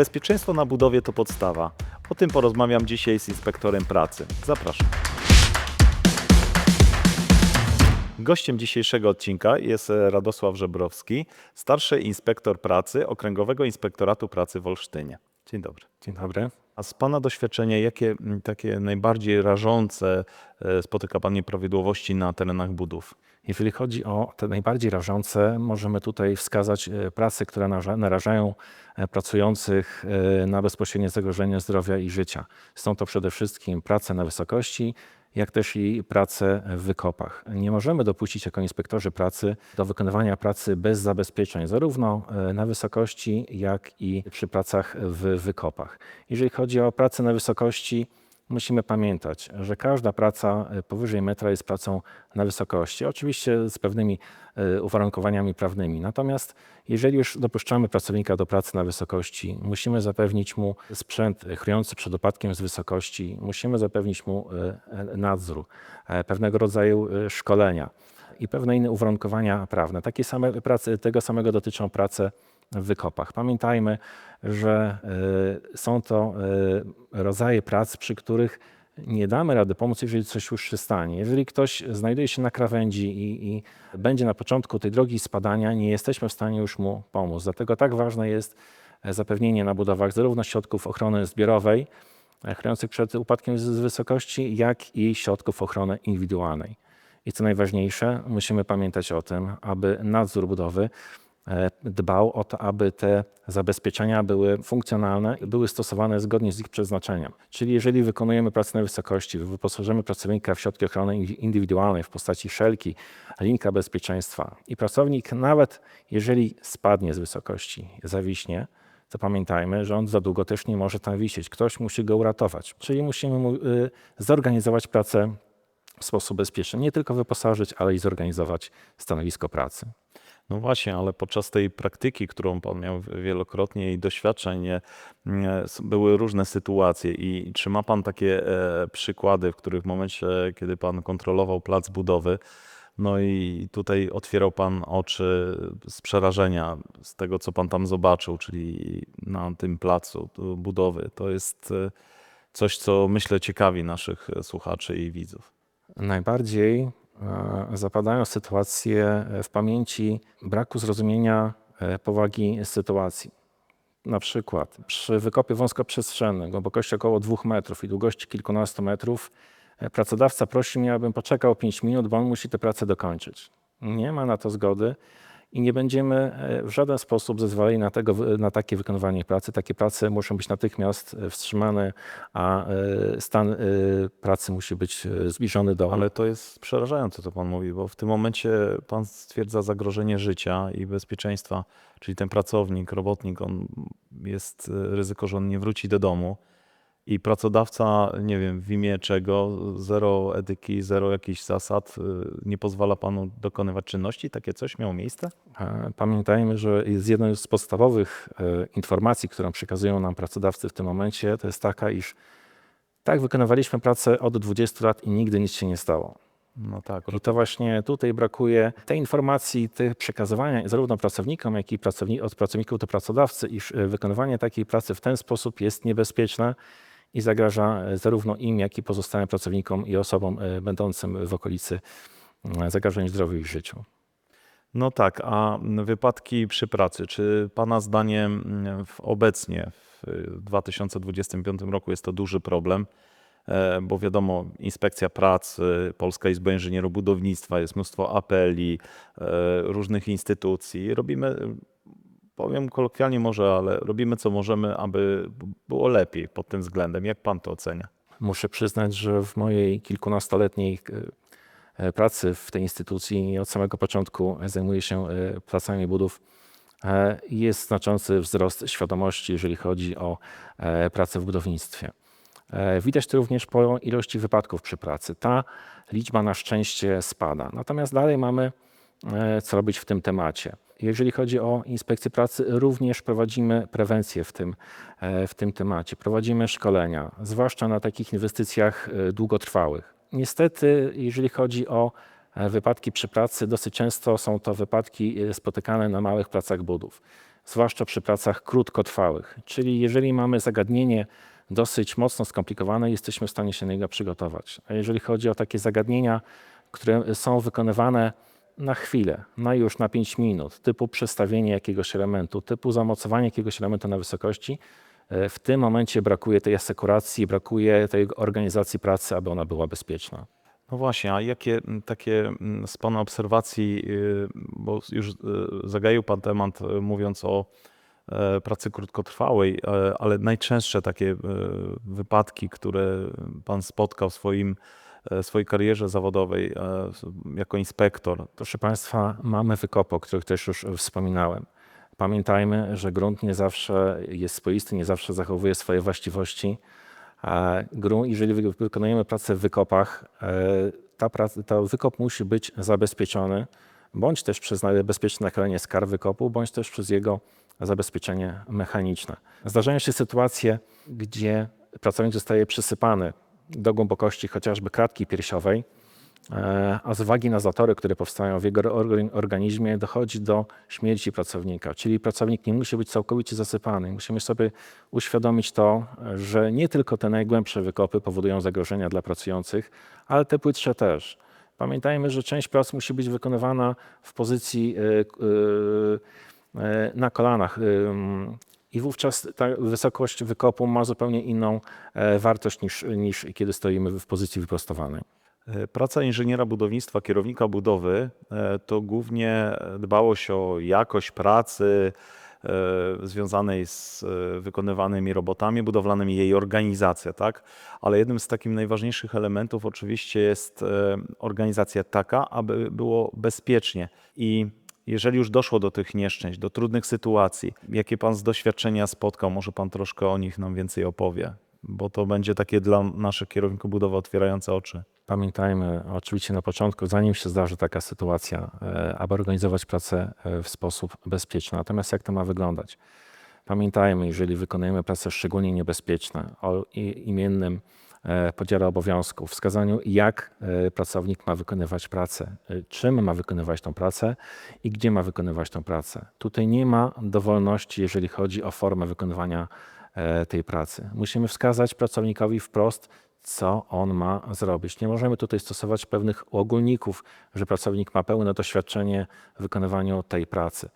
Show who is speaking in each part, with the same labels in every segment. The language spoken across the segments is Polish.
Speaker 1: Bezpieczeństwo na budowie to podstawa. O tym porozmawiam dzisiaj z inspektorem pracy. Zapraszam. Gościem dzisiejszego odcinka jest e, Radosław Żebrowski, starszy inspektor pracy Okręgowego Inspektoratu Pracy w Olsztynie. Dzień dobry.
Speaker 2: Dzień dobry.
Speaker 1: A z Pana doświadczenia, jakie mm, takie najbardziej rażące e, spotyka Pan nieprawidłowości na terenach budów?
Speaker 2: Jeżeli chodzi o te najbardziej rażące, możemy tutaj wskazać e, prace, które naraża- narażają e, pracujących na bezpośrednie zagrożenie zdrowia i życia. Są to przede wszystkim prace na wysokości, jak też i prace w wykopach. Nie możemy dopuścić jako inspektorzy pracy do wykonywania pracy bez zabezpieczeń, zarówno e, na wysokości, jak i przy pracach w wykopach. Jeżeli chodzi o pracę na wysokości, musimy pamiętać, że każda praca e, powyżej metra jest pracą na wysokości, oczywiście z pewnymi e, uwarunkowaniami prawnymi. Natomiast jeżeli już dopuszczamy pracownika do pracy na wysokości, musimy zapewnić mu sprzęt chroniący przed upadkiem z wysokości, musimy zapewnić mu e, e, nadzór, e, pewnego rodzaju szkolenia i pewne inne uwarunkowania prawne. Takie same prace, tego samego dotyczą prace w wykopach. Pamiętajmy, że y, są to y, rodzaje prac, przy których nie damy rady pomóc, jeżeli coś już się stanie. Jeżeli ktoś znajduje się na krawędzi i, i będzie na początku tej drogi spadania, nie jesteśmy w stanie już mu pomóc. Dlatego tak ważne jest e, zapewnienie na budowach zarówno środków ochrony zbiorowej, e, chroniących przed upadkiem z- wysokości, jak i środków ochrony indywidualnej. I co najważniejsze, musimy pamiętać o tym, aby nadzór budowy dbał o to, aby te zabezpieczenia były funkcjonalne, były stosowane zgodnie z ich przeznaczeniem. Czyli jeżeli wykonujemy pracę na wysokości, wyposażymy pracownika w środki ochrony indy- indywidualnej w postaci szelki, linka bezpieczeństwa i pracownik nawet jeżeli spadnie z wysokości, zawiśnie, to pamiętajmy, że on za długo też nie może tam wisieć. Ktoś musi go uratować. Czyli musimy mu y, zorganizować pracę w sposób bezpieczny. Nie tylko wyposażyć, ale i zorganizować stanowisko pracy.
Speaker 1: No właśnie, ale podczas tej praktyki, którą Pan miał wielokrotnie i doświadczeń, e, były różne sytuacje. I czy ma Pan takie e, przykłady, w których w momencie, kiedy Pan kontrolował plac budowy, no i tutaj otwierał Pan oczy z przerażenia z tego, co Pan tam zobaczył, czyli na tym placu budowy. To jest e, coś, co myślę ciekawi naszych słuchaczy i widzów.
Speaker 2: Najbardziej zapadają sytuacje w pamięci braku zrozumienia e, powagi sytuacji. Na przykład przy wykopie wąskoprzestrzennym, głębokości około 2 metrów i długości kilkunastu metrów, e, pracodawca prosi mnie, abym poczekał 5 minut, bo on musi tę pracę dokończyć. Nie ma na to zgody i nie będziemy e, w żaden sposób zezwalali na, tego, na takie wykonywanie pracy. Takie prace muszą być natychmiast e, wstrzymane, a e, stan pracy musi być zbliżony do
Speaker 1: Ale to jest przerażające, co Pan mówi, bo w tym momencie Pan stwierdza zagrożenie życia i bezpieczeństwa, czyli ten pracownik, robotnik, on jest ryzyko, że on nie wróci do domu i pracodawca, nie wiem w imię czego, zero etyki, zero jakichś zasad, y, nie pozwala Panu dokonywać czynności. Takie coś miało miejsce?
Speaker 2: E, Pamiętajmy, że jest jedną z podstawowych e, informacji, którą przekazują nam pracodawcy w tym momencie, to jest taka, iż tak, wykonywaliśmy pracę od 20 lat i nigdy nic się nie stało.
Speaker 1: No tak.
Speaker 2: I to właśnie tutaj brakuje tej informacji, tych przekazywania zarówno pracownikom, jak i pracowni- od pracowników do pracodawcy, iż e, wykonywanie takiej pracy w ten sposób jest niebezpieczne i zagraża e, zarówno im, jak i pozostałym pracownikom i osobom e, będącym w okolicy e, zagrożeń zdrowiu i życiu.
Speaker 1: No tak, a wypadki przy pracy, czy Pana zdaniem mm, w- obecnie w 2025 roku jest to duży problem? Bo wiadomo, inspekcja pracy, Polska Izba Inżynierów Budownictwa, jest mnóstwo apeli różnych instytucji. Robimy, powiem kolokwialnie może, ale robimy co możemy, aby było lepiej pod tym względem. Jak Pan to ocenia?
Speaker 2: Muszę przyznać, że w mojej kilkunastoletniej e, e, pracy w tej instytucji od samego początku zajmuję się e, pracami budów. Jest znaczący wzrost świadomości, jeżeli chodzi o pracę w budownictwie. Widać to również po ilości wypadków przy pracy. Ta liczba na szczęście spada. Natomiast dalej mamy co robić w tym temacie. Jeżeli chodzi o inspekcję pracy, również prowadzimy prewencję w tym, e, w tym temacie. Prowadzimy szkolenia, zwłaszcza na takich inwestycjach e, długotrwałych. Niestety, jeżeli chodzi o e, wypadki przy pracy, dosyć często są to wypadki e, spotykane na małych placach budów. zwłaszcza przy pracach krótkotrwałych. Czyli jeżeli mamy zagadnienie dosyć mocno skomplikowane, jesteśmy w stanie się na niego przygotować. A jeżeli chodzi o takie zagadnienia, które są wykonywane na chwilę, na już na 5 minut, typu przestawienie jakiegoś elementu, typu zamocowanie jakiegoś elementu na wysokości, e, w tym momencie brakuje tej asekuracji, brakuje tej organizacji pracy, aby ona była bezpieczna.
Speaker 1: No właśnie, a jakie takie z Pana obserwacji, y, bo już y, zagaił Pan temat y, mówiąc o e, pracy krótkotrwałej, e, ale najczęstsze takie wypadki, które Pan spotkał w swoim, swojej karierze zawodowej e, jako inspektor,
Speaker 2: Proszę Państwa, mamy wykopy, o których też już wspominałem. Pamiętajmy, że grunt nie zawsze jest swoisty, nie zawsze zachowuje swoje właściwości. Grunt, jeżeli wy- wykonujemy pracę w wykopach, e, ta praca, to wykop musi być zabezpieczony, bądź też przez bezpieczne nakalenie skar wykopu, bądź też przez jego zabezpieczenie mechaniczne. Zdarzają się sytuacje, gdzie pracownik zostaje przysypany do głębokości chociażby kratki piersiowej, E, a z uwagi na zatory, które powstają w jego orga- organizmie, dochodzi do śmierci pracownika. Czyli pracownik nie musi być całkowicie zasypany. Musimy sobie uświadomić to, że nie tylko te najgłębsze wykopy powodują zagrożenia dla pracujących, ale te płytsze też. Pamiętajmy, że część prac musi być wykonywana w pozycji e, e, na kolanach. I wówczas ta wysokość wykopu ma zupełnie inną e, wartość niż, niż kiedy stoimy w pozycji wyprostowanej.
Speaker 1: E, Praca inżyniera budownictwa, kierownika budowy e, to głównie dbałość o jakość pracy związanej z wykonywanymi robotami budowlanymi, jej organizacja, tak? Ale jednym z takich najważniejszych elementów oczywiście jest organizacja taka, aby było bezpiecznie. I jeżeli już doszło do tych nieszczęść, do trudnych sytuacji, jakie Pan z doświadczenia spotkał, może Pan troszkę o nich nam więcej opowie, bo to będzie takie dla naszych kierowników budowy otwierające oczy.
Speaker 2: Pamiętajmy oczywiście na początku, zanim się zdarzy taka sytuacja, e, aby organizować pracę e, w sposób bezpieczny. Natomiast jak to ma wyglądać? Pamiętajmy, jeżeli wykonujemy pracę szczególnie niebezpieczne, o imiennym podziale obowiązków, wskazaniu, jak e, pracownik ma wykonywać pracę, e, czym ma wykonywać tą pracę i gdzie ma wykonywać tą pracę. Tutaj nie ma dowolności, jeżeli chodzi o formę wykonywania e, tej pracy. Musimy wskazać pracownikowi wprost, co on ma zrobić. Nie możemy tutaj stosować pewnych ogólników, że pracownik ma pełne doświadczenie w wykonywaniu tej pracy.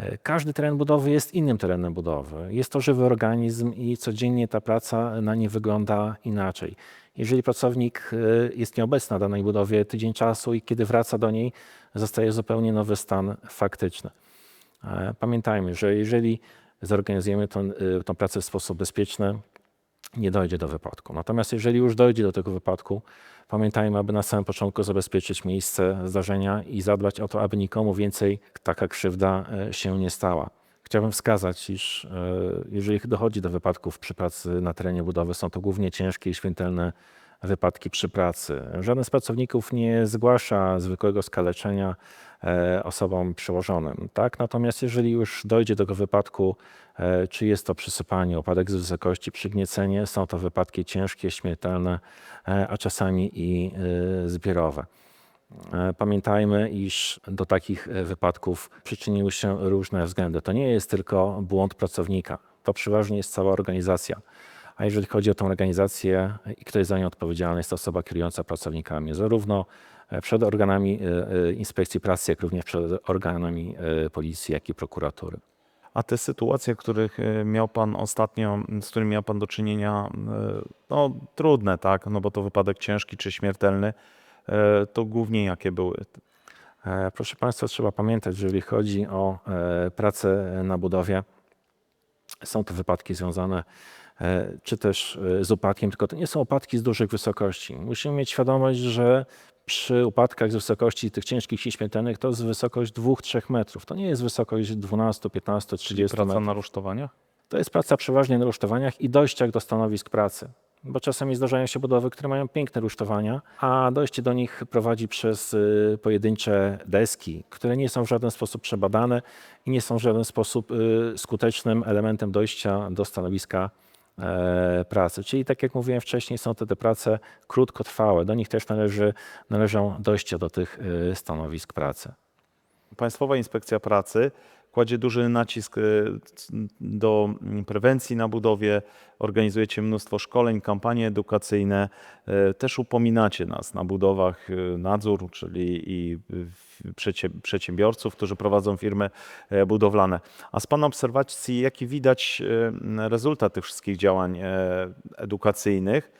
Speaker 2: E, Każdy teren budowy jest innym terenem budowy. Jest to żywy organizm i codziennie ta praca na nie wygląda inaczej. Jeżeli pracownik e, jest nieobecny na danej budowie tydzień czasu i kiedy wraca do niej, zostaje zupełnie nowy stan faktyczny. E, Pamiętajmy, że jeżeli zorganizujemy tą pracę w sposób bezpieczny, nie dojdzie do wypadku. Natomiast jeżeli już dojdzie do tego wypadku, pamiętajmy, aby na samym początku zabezpieczyć miejsce zdarzenia i zadbać o to, aby nikomu więcej taka krzywda e, się nie stała. Chciałbym wskazać, iż e, jeżeli dochodzi do wypadków przy pracy na terenie budowy, są to głównie ciężkie i śmiertelne wypadki przy pracy. Żaden z pracowników nie zgłasza zwykłego skaleczenia e, osobom przełożonym. Tak? Natomiast jeżeli już dojdzie do tego wypadku, e, czy jest to przysypanie, opadek z wysokości, przygniecenie, są to wypadki ciężkie, śmiertelne, e, a czasami i zbiorowe. Pamiętajmy, iż do takich wypadków przyczyniły się różne względy. To nie jest tylko błąd pracownika, to przeważnie jest cała organizacja. A jeżeli chodzi o tę organizację i kto jest za nią odpowiedzialny, jest to osoba kierująca pracownikami, zarówno e, przed organami e, e, inspekcji pracy, jak również przed organami policji, jak i prokuratury.
Speaker 1: A te sytuacje, których miał Pan ostatnio, z którymi miał Pan do czynienia, no trudne, tak, no bo to wypadek ciężki czy śmiertelny, to głównie jakie były?
Speaker 2: Proszę Państwa, trzeba pamiętać, że jeżeli chodzi o pracę na budowie, są to wypadki związane czy też e, z upadkiem, tylko to nie są upadki z dużych wysokości. Musimy mieć świadomość, że przy upadkach z wysokości tych ciężkich i śmiertelnych to jest wysokość 2-3 metrów. To nie jest wysokość 12, 15, 30
Speaker 1: Praca
Speaker 2: metrów.
Speaker 1: na rusztowaniach?
Speaker 2: To jest praca przeważnie na rusztowaniach i dojściach do stanowisk pracy. Bo czasami zdarzają się budowy, które mają piękne rusztowania, a dojście do nich prowadzi przez y, pojedyncze deski, które nie są w żaden sposób przebadane i nie są w żaden sposób skutecznym elementem dojścia do stanowiska e, pracy. Czyli tak jak mówiłem wcześniej, są to te prace krótkotrwałe. Do nich też należy, należą dojścia do tych y, stanowisk pracy.
Speaker 1: Państwowa Inspekcja Pracy kładzie duży nacisk e, do mm, prewencji na budowie, organizujecie mnóstwo szkoleń, kampanie edukacyjne, e, też upominacie nas na budowach e, nadzór, czyli i przedsiębiorców, którzy prowadzą firmy budowlane. A z Pana obserwacji, jaki widać rezultat tych wszystkich działań edukacyjnych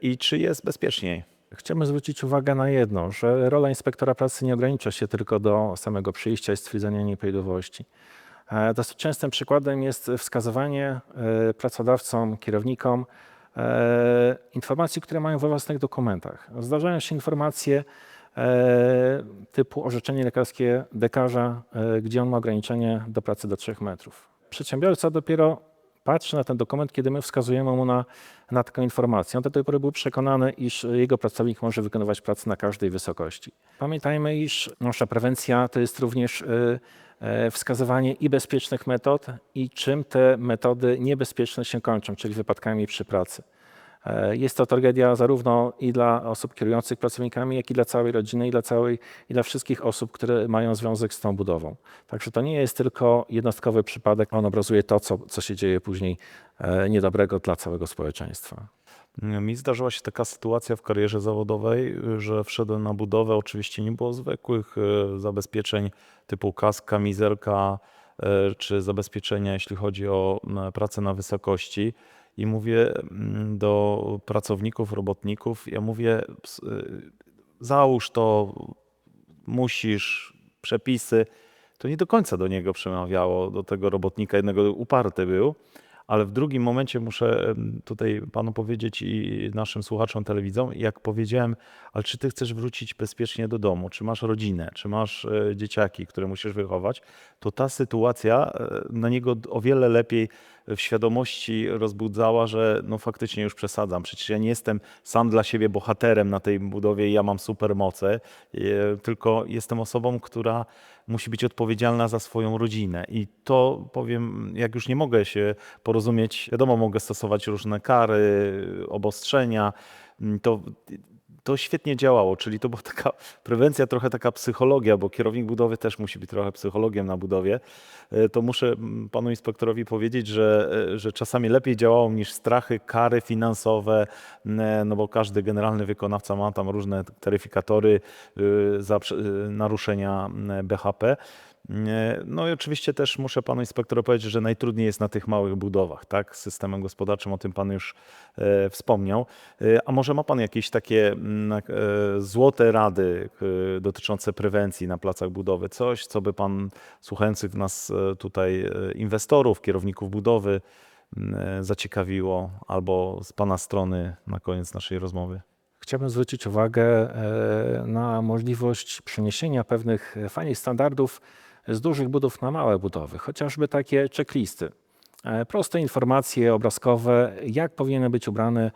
Speaker 1: i czy jest bezpieczniej?
Speaker 2: Chciałbym zwrócić uwagę na jedno, że rola inspektora pracy nie ogranicza się tylko do samego przyjścia i stwierdzenia nieprawidłowości. E, Dosyć częstym przykładem jest wskazywanie e, pracodawcom, kierownikom e, informacji, które mają we własnych dokumentach. Zdarzają się informacje typu orzeczenie lekarskie dekarza, gdzie on ma ograniczenie do pracy do 3 metrów. Przedsiębiorca dopiero patrzy na ten dokument, kiedy my wskazujemy mu na, na taką informację. On do tej pory był przekonany, iż jego pracownik może wykonywać pracę na każdej wysokości. Pamiętajmy, iż nasza prewencja to jest również y, e, wskazywanie i bezpiecznych metod, i czym te metody niebezpieczne się kończą, czyli wypadkami przy pracy. E, Jest to tragedia zarówno i dla osób kierujących pracownikami, jak i dla całej rodziny, i dla, całej, i dla wszystkich osób, które mają związek z tą budową. Także to nie jest tylko jednostkowy przypadek, on obrazuje to, co, co się dzieje później e, niedobrego dla całego społeczeństwa.
Speaker 1: Mi zdarzyła się taka sytuacja w karierze zawodowej, że wszedłem na budowę. Oczywiście nie było zwykłych e, zabezpieczeń typu kask, kamizelka czy zabezpieczenia, jeśli chodzi o pracę na wysokości. I mówię mm, do pracowników, robotników, ja mówię, e, załóż to, musisz, przepisy. To nie do końca do niego przemawiało, do tego robotnika, jednego uparty był. Ale w drugim momencie muszę tutaj panu powiedzieć i naszym słuchaczom, telewidzom, jak powiedziałem, ale czy ty chcesz wrócić bezpiecznie do domu, czy masz rodzinę, czy masz e, dzieciaki, które musisz wychować, to ta sytuacja e, na niego o wiele lepiej w świadomości rozbudzała, że no faktycznie już przesadzam. Przecież ja nie jestem sam dla siebie bohaterem na tej budowie i ja mam supermoce, e, tylko jestem osobą, która musi być odpowiedzialna za swoją rodzinę. I to powiem, jak już nie mogę się porozumieć, wiadomo, mogę stosować różne kary, obostrzenia, to, to świetnie działało, czyli to była taka prewencja, trochę taka psychologia, bo kierownik budowy też musi być trochę psychologiem na budowie. E, To muszę mm, panu inspektorowi powiedzieć, że, e, że czasami lepiej działało niż strachy, kary finansowe, no bo każdy generalny wykonawca ma tam różne taryfikatory y, za y, naruszenia BHP. Nie, No i oczywiście też muszę panu inspektorowi powiedzieć, że najtrudniej jest na tych małych budowach, tak? Z systemem gospodarczym, o tym pan już e, wspomniał. E, a może ma pan jakieś takie mm, e, złote rady e, dotyczące prewencji na placach budowy? Coś, co by pan słuchających nas e, tutaj e, inwestorów, kierowników budowy m, e, zaciekawiło, albo z pana strony na koniec naszej rozmowy?
Speaker 2: Chciałbym zwrócić uwagę e, na możliwość przeniesienia pewnych e, fajnych standardów z dużych budów na małe budowy, chociażby takie checklisty. E, Proste informacje obrazkowe, jak powinien być ubrany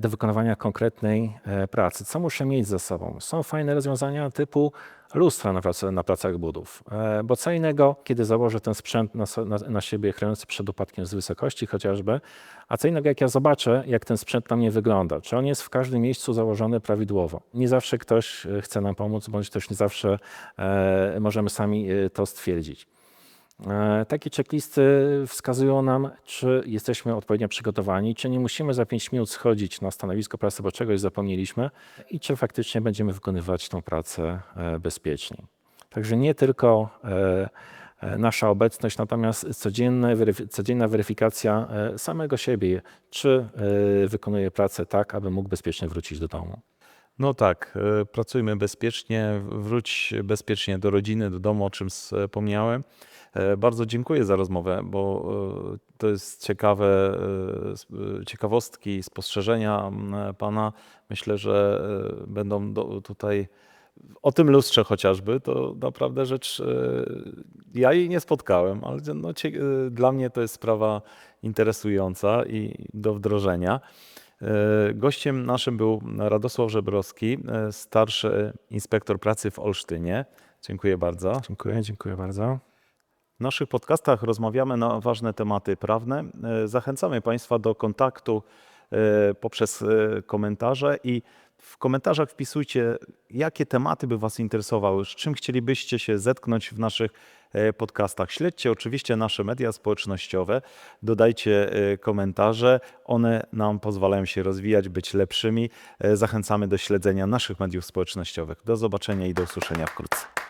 Speaker 2: do wykonywania konkretnej e, pracy, co muszę mieć ze sobą. Są fajne rozwiązania typu lustra na, pracy, na budów, e, bo co innego, kiedy założę ten sprzęt na, na, na siebie chroniący przed upadkiem z wysokości chociażby, a co innego jak ja zobaczę, jak ten sprzęt na mnie wygląda, czy on jest w każdym miejscu założony prawidłowo. Nie zawsze ktoś e, chce nam pomóc, bądź też nie zawsze e, możemy sami e, to stwierdzić. E, Takie checklisty wskazują nam, czy jesteśmy odpowiednio przygotowani, czy nie musimy za 5 minut schodzić na stanowisko pracy, bo czegoś zapomnieliśmy i czy faktycznie będziemy wykonywać tą pracę e, bezpiecznie. Także nie tylko e, nasza obecność, natomiast codzienne, weryfi- codzienna weryfikacja samego siebie, czy wykonuje pracę tak, aby mógł bezpiecznie wrócić do domu.
Speaker 1: No tak, e, pracujmy bezpiecznie, wróć bezpiecznie do rodziny, do domu, o czym wspomniałem. E, Bardzo dziękuję za rozmowę, bo e, to jest ciekawe, e, e, ciekawostki, spostrzeżenia Pana. Myślę, że e, będą do, tutaj o tym lustrze chociażby, to naprawdę rzecz, e, ja jej nie spotkałem, ale no, e, dla mnie to jest sprawa interesująca i do wdrożenia. E, Gościem naszym był Radosław Żebrowski, e, starszy inspektor pracy w Olsztynie. Dziękuję bardzo.
Speaker 2: Dziękuję, dziękuję bardzo.
Speaker 1: W naszych podcastach rozmawiamy na ważne tematy prawne. E, Zachęcamy Państwa do kontaktu poprzez komentarze i W komentarzach wpisujcie, jakie tematy by Was interesowały, z czym chcielibyście się zetknąć w naszych e, podcastach. Śledźcie oczywiście nasze media społecznościowe, dodajcie e, komentarze. One nam pozwalają się rozwijać, być lepszymi. E, Zachęcamy do śledzenia naszych mediów społecznościowych. Do zobaczenia i do usłyszenia wkrótce.